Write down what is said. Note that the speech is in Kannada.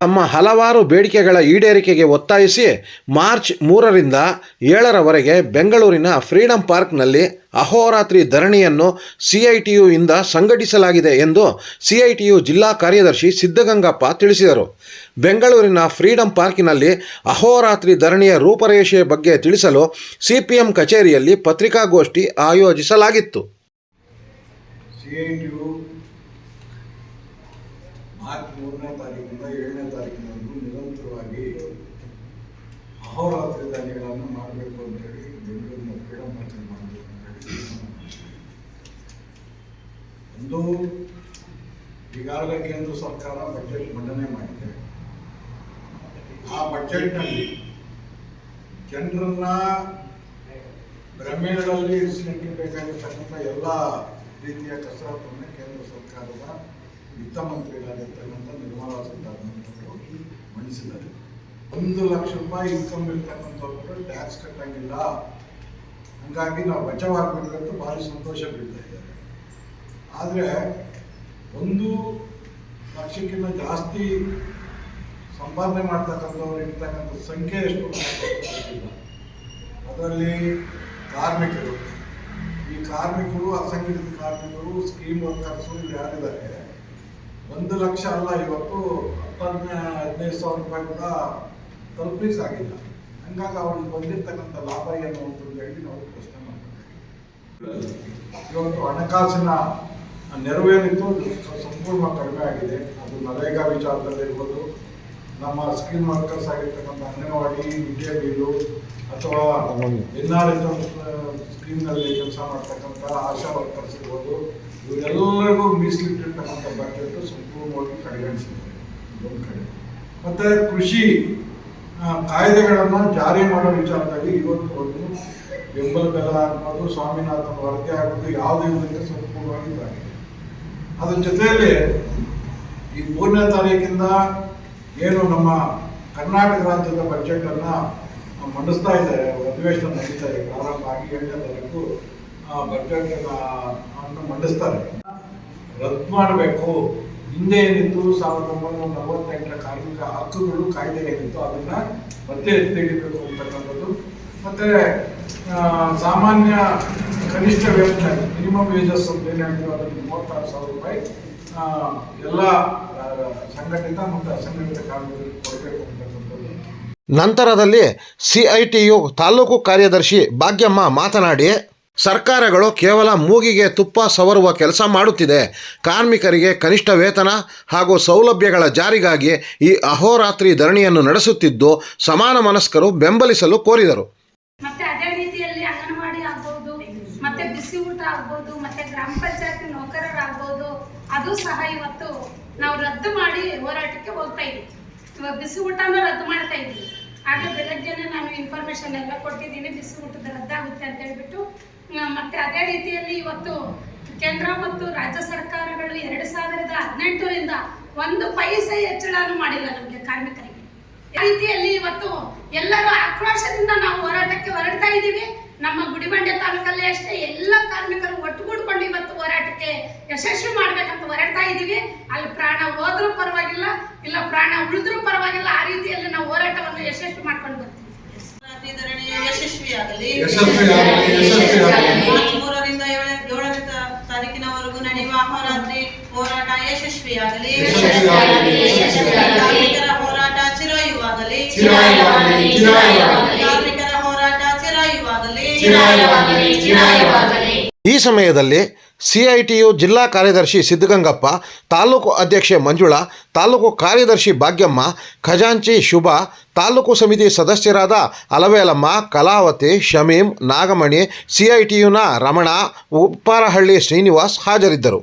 ತಮ್ಮ ಹಲವಾರು ಬೇಡಿಕೆಗಳ ಈಡೇರಿಕೆಗೆ ಒತ್ತಾಯಿಸಿ ಮಾರ್ಚ್ ಮೂರರಿಂದ ಏಳರವರೆಗೆ ಬೆಂಗಳೂರಿನ ಫ್ರೀಡಂ ಪಾರ್ಕ್ನಲ್ಲಿ ಅಹೋರಾತ್ರಿ ಧರಣಿಯನ್ನು ಸಿಐಟಿಯು ಇಂದ ಸಂಘಟಿಸಲಾಗಿದೆ ಎಂದು ಸಿಐಟಿಯು ಜಿಲ್ಲಾ ಕಾರ್ಯದರ್ಶಿ ಸಿದ್ಧಗಂಗಪ್ಪ ತಿಳಿಸಿದರು. ಬೆಂಗಳೂರಿನ ಫ್ರೀಡಂ ಪಾರ್ಕಿನಲ್ಲಿ ಅಹೋರಾತ್ರಿ ಧರಣಿಯ ರೂಪರೇಷೆಯ ಬಗ್ಗೆ ತಿಳಿಸಲು ಸಿಪಿಎಂ ಕಚೇರಿಯಲ್ಲಿ ಪತ್ರಿಕಾಗೋಷ್ಠಿ ಆಯೋಜಿಸಲಾಗಿತ್ತು. ಸಿ ಐ ಮಾರ್ಚ್ ಮೂರನೇ ತಾರೀಕಿಂದ ಏಳನೇ ತಾರೀಕಿನವರೆಗೂ ನಿರಂತರವಾಗಿ ಅಹೋರಾತ್ರಿ ದಾಳಿಗಳನ್ನು ಮಾಡಬೇಕು ಅಂತೇಳಿ ಬೆಂಗಳೂರಿನ ಫ್ರೀಡಮ್ ಪಾರ್ಕಲ್ಲಿ ಮಾಡಬೇಕು ಅಂತ ಹೇಳಿ ಮಾಡಿದೆ. ಒಂದು, ಈಗಾಗಲೇ ಕೇಂದ್ರ ಸರ್ಕಾರ ಬಜೆಟ್ ಮಂಡನೆ ಮಾಡಿದೆ ಆ ಬಜೆಟ್ನಲ್ಲಿ ಜನರನ್ನ ಗ್ರಾಮೀಣದಲ್ಲಿ ಇರಿಸಲಿಕ್ಕೆ ಬೇಕಾಗಿರ್ತಕ್ಕಂಥ ಎಲ್ಲ ರೀತಿಯ ಕಸರತ್ತನ್ನು ಕೇಂದ್ರ ಸರ್ಕಾರದ ವಿತ್ತ ಮಂತ್ರಿಗಳಾಗಿರ್ತಕ್ಕಂಥ ನಿರ್ಮಲಾ ಸೀತಾರಾಮನ್ ಮಂಡಿಸಿದ್ದಾರೆ. ಒಂದು ಲಕ್ಷ ರೂಪಾಯಿ ಇನ್ಕಮ್ ಇರ್ತಕ್ಕಂಥವ್ರು ಟ್ಯಾಕ್ಸ್ ಕಟ್ಟಂಗಿಲ್ಲ. ಹಂಗಾಗಿ ನಾವು ಬಚಾವಾಗಬೇಕು ಅಂತ ಭಾರಿ ಸಂತೋಷ ಬೀಳ್ತಾ ಇದ್ದಾರೆ. ಆದರೆ ಒಂದು ಲಕ್ಷಕ್ಕಿಂತ ಜಾಸ್ತಿ ಸಂಪಾದನೆ ಮಾಡ್ತಕ್ಕಂಥವ್ರು ಇರ್ತಕ್ಕಂಥ ಸಂಖ್ಯೆ ಎಷ್ಟು ಅದರಲ್ಲಿ ಕಾರ್ಮಿಕರು. ಈ ಕಾರ್ಮಿಕರು, ಅಸಂಘಟಿತ ಕಾರ್ಮಿಕರು ಸ್ಕೀಮ್ ವರ್ಕರ್ಸು ಯಾರಿದ್ದಾರೆ? ಒಂದು ಲಕ್ಷ ಅಲ್ಲ, ಇವತ್ತು ಹತ್ತನೇ ಹದಿನೈದು ಸಾವಿರ ರೂಪಾಯಿ ಕೂಡ ತಲುಪಲಿಕ್ಕೆ ಆಗಿಲ್ಲ ಹಂಗಾಗಿ ಅವ್ರಿಗೆ ಬಂದಿರ್ತಕ್ಕಂಥ ಲಾಭ ಏನು ಅಂತ ಹೇಳಿ ನಾವು ಪ್ರಶ್ನೆ ಮಾಡ್ತೀವಿ. ಇವತ್ತು ಹಣಕಾಸಿನ ನೆರವೇನಿತ್ತು ಸಂಪೂರ್ಣ ಕಡಿಮೆ ಆಗಿದೆ. ಅದು ನರೇಗಾ ವಿಚಾರದಲ್ಲಿ ಇರ್ಬೋದು ನಮ್ಮ ಸ್ಕೀಮ್ ವರ್ಕರ್ಸ್ ಆಗಿರ್ತಕ್ಕಂಥ ಅಂಗನವಾಡಿ, ವಿದ್ಯಾ ಬೀಲು ಅಥವಾ ಎನ್ ಆರ್ ಎಸ್ ಸ್ಕೀಮ್ನಲ್ಲಿ ಕೆಲಸ ಮಾಡ್ತಕ್ಕಂಥ ಆಶಾ ವರ್ಕರ್ಸ್ ಇರ್ಬೋದು, ಇವರೆಲ್ಲರಿಗೂ ಮೀಸಲಿಟ್ಟಿರ್ತಕ್ಕಂಥ ಬಜೆಟ್ ಸಂಪೂರ್ಣವಾಗಿ ಕಡೆಗಣಿಸಿದ್ದಾರೆ, ಒಂದು ಕಡೆ. ಮತ್ತೆ ಕೃಷಿ ಕಾಯ್ದೆಗಳನ್ನು ಜಾರಿ ಮಾಡೋ ವಿಚಾರದಲ್ಲಿ ಇವತ್ತು ಒಂದು ಬೆಂಬಲ ಬೆಲೆ ಆಗ್ಬೋದು, ಸ್ವಾಮಿನಾಥನ್ ವರದಿ ಆಗ್ಬೋದು, ಯಾವುದೇ ಇದಕ್ಕೆ ಸಂಪೂರ್ಣವಾಗಿ ಇದಾಗಿದೆ. ಅದ್ರ ಜೊತೆಯಲ್ಲಿ ಈ ಮೂರನೇ ತಾರೀಕಿಂದ ಏನು ನಮ್ಮ ಕರ್ನಾಟಕ ರಾಜ್ಯದ ಬಜೆಟ್ ಅನ್ನ ಮಂಡಿಸ್ತಾ ಇದ್ದಾರೆ ಅಧಿವೇಶನ ನಡೀತಾ ಇದೆ, ಪ್ರಾರಂಭ ಆಗಿ ಏಳನೇ ತಾರೀಕು ಬಜೆಟ್ ಅನ್ನು ಮಂಡಿಸ್ತಾರೆ. ರದ್ದು ಮಾಡಬೇಕು. ಹಿಂದೆ ಏನಿತ್ತು, ಸಾವಿರದ ಒಂಬೈನೂರ ನಲವತ್ತೆಂಟರ ಕಾರ್ಮಿಕ ಹಕ್ಕುಗಳು ಕಾಯ್ದೆ ಏನಿತ್ತು ಅದನ್ನ ಮತ್ತೆ ತೆಗಿಬೇಕು ಅಂತಕ್ಕಂಥದ್ದು. ಮತ್ತೆ ಸಾಮಾನ್ಯ ಕನಿಷ್ಠ ವೇತನ ಮಿನಿಮಮ್ ವೇಜಸ್ ಅಂತ ಏನು ಹೇಳ್ತೀವಿ ಅದರಲ್ಲಿ ಮೂವತ್ತಾರು ಸಾವಿರ ರೂಪಾಯಿ ನಂತರದಲ್ಲಿ ಸಿಐಟಿಯು ತಾಲೂಕು ಕಾರ್ಯದರ್ಶಿ ಭಾಗ್ಯಮ್ಮ ಮಾತನಾಡಿ, ಸರ್ಕಾರಗಳು ಕೇವಲ ಮೂಗಿಗೆ ತುಪ್ಪ ಸವರುವ ಕೆಲಸ ಮಾಡುತ್ತಿದೆ. ಕಾರ್ಮಿಕರಿಗೆ ಕನಿಷ್ಠ ವೇತನ ಹಾಗೂ ಸೌಲಭ್ಯಗಳ ಜಾರಿಗಾಗಿ ಈ ಅಹೋರಾತ್ರಿ ಧರಣಿಯನ್ನು ನಡೆಸುತ್ತಿದ್ದು, ಸಮಾನ ಮನಸ್ಕರು ಬೆಂಬಲಿಸಲು ಕೋರಿದರು ಮತ್ತೆ ಅದೇ ರೀತಿಯಲ್ಲಿ ಅಂಗನವಾಡಿ ಆಗ್ಬೋದು ಮತ್ತೆ ಬಿಸಿ ಊಟ ಆಗ್ಬೋದು ಮತ್ತೆ ಗ್ರಾಮ ಪಂಚಾಯತಿ ನೌಕರರಾಗ್ಬೋದು ಅದು ಸಹ ಇವತ್ತು ನಾವು ರದ್ದು ಮಾಡಿ ಹೋರಾಟಕ್ಕೆ ಹೋಗ್ತಾ ಇದ್ದೀವಿ ಇವಾಗ ಬಿಸಿ ಊಟನ ರದ್ದು ಮಾಡ್ತಾ ಇದ್ದೀವಿ ಆಗ ಬೆಳಗ್ಗೆನೆ ನಾನು ಇನ್ಫಾರ್ಮೇಶನ್ ಎಲ್ಲ ಕೊಟ್ಟಿದ್ದೀನಿ, ಬಿಸಿ ಊಟದ ರದ್ದಾಗುತ್ತೆ ಅಂತ ಹೇಳ್ಬಿಟ್ಟು. ಮತ್ತೆ ಅದೇ ರೀತಿಯಲ್ಲಿ ಇವತ್ತು ಕೇಂದ್ರ ಮತ್ತು ರಾಜ್ಯ ಸರ್ಕಾರಗಳು ಎರಡು ಸಾವಿರದ ಹದಿನೆಂಟರಿಂದ ಒಂದು ಪೈಸೆ ಹೆಚ್ಚಳನೂ ಮಾಡಿಲ್ಲ ನಮಗೆ ಕಾರ್ಮಿಕರಿಗೆ. ಈ ರೀತಿಯಲ್ಲಿ ಇವತ್ತು ಎಲ್ಲರೂ ಆಕ್ರೋಶದಿಂದ ನಾವು ಹೋರಾಟಕ್ಕೆ ಹೊರಡ್ತಾ ಇದ್ದೀವಿ. ನಮ್ಮ ಗುಡಿಬಂಡೆ ತಾಲೂಕಲ್ಲೇ ಅಷ್ಟೇ ಎಲ್ಲ ಕಾರ್ಮಿಕರು ಒಟ್ಟುಗೂಡ್ಕೊಂಡು ಇವತ್ತು ಹೋರಾಟಕ್ಕೆ ಯಶಸ್ವಿ ಹೊರಡ್ತಾ ಇದ್ದೀವಿ ಅಲ್ಲಿ ಪ್ರಾಣ ಹೋದ್ರೂ ಪರವಾಗಿಲ್ಲ ಇಲ್ಲ ಪ್ರಾಣ ಉಳಿದ್ರೂ ಪರವಾಗಿಲ್ಲ ಆ ರೀತಿಯಲ್ಲಿ ನಾವು ಹೋರಾಟವನ್ನು ಯಶಸ್ವಿ ಮಾಡ್ಕೊಂಡು ಬರ್ತೀವಿ ಯಶಸ್ವಿಯಾಗಲಿ ಯಶಸ್ವಿಯಾಗಲಿ, ಯಶಸ್ವಿಯಾಗಲಿ. ಮಾರ್ಚ್ ಮೂರರಿಂದ ಏಳ- ಏಳನೇ ತಾರೀಕಿನವರೆಗೂ ನಡೆಯುವ ಅಹೋರಾತ್ರಿ ಹೋರಾಟ ಯಶಸ್ವಿಯಾಗಲಿ. ಕಾರ್ಮಿಕರ ಹೋರಾಟ ಚಿರಾಯುವಾಗಲಿ ಚಿರಾಯುವಾಗಲಿ, ಚಿರಾಯುವಾಗಲಿ. ಕಾರ್ಮಿಕರ ಹೋರಾಟ ಚಿರಾಯುವಾಗಲಿ ಚಿರಾಯುವಾಗಲಿ, ಚಿರಾಯುವಾಗಲಿ. ಈ ಸಮಯದಲ್ಲಿ ಸಿಐಟಿಯು ಜಿಲ್ಲಾ ಕಾರ್ಯದರ್ಶಿ ಸಿದ್ಧಗಂಗಪ್ಪ, ತಾಲೂಕು ಅಧ್ಯಕ್ಷೆ ಮಂಜುಳಾ, ತಾಲೂಕು ಕಾರ್ಯದರ್ಶಿ ಭಾಗ್ಯಮ್ಮ, ಖಜಾಂಚಿ ಶುಭ, ತಾಲೂಕು ಸಮಿತಿ ಸದಸ್ಯರಾದ ಅಲವೇಲಮ್ಮ, ಕಲಾವತಿ, ಶಮೀಂ, ನಾಗಮಣಿ ಸಿಐಟಿಯುನ ರಮಣ, ಉಪ್ಪಾರಹಳ್ಳಿ ಶ್ರೀನಿವಾಸ್ ಹಾಜರಿದ್ದರು.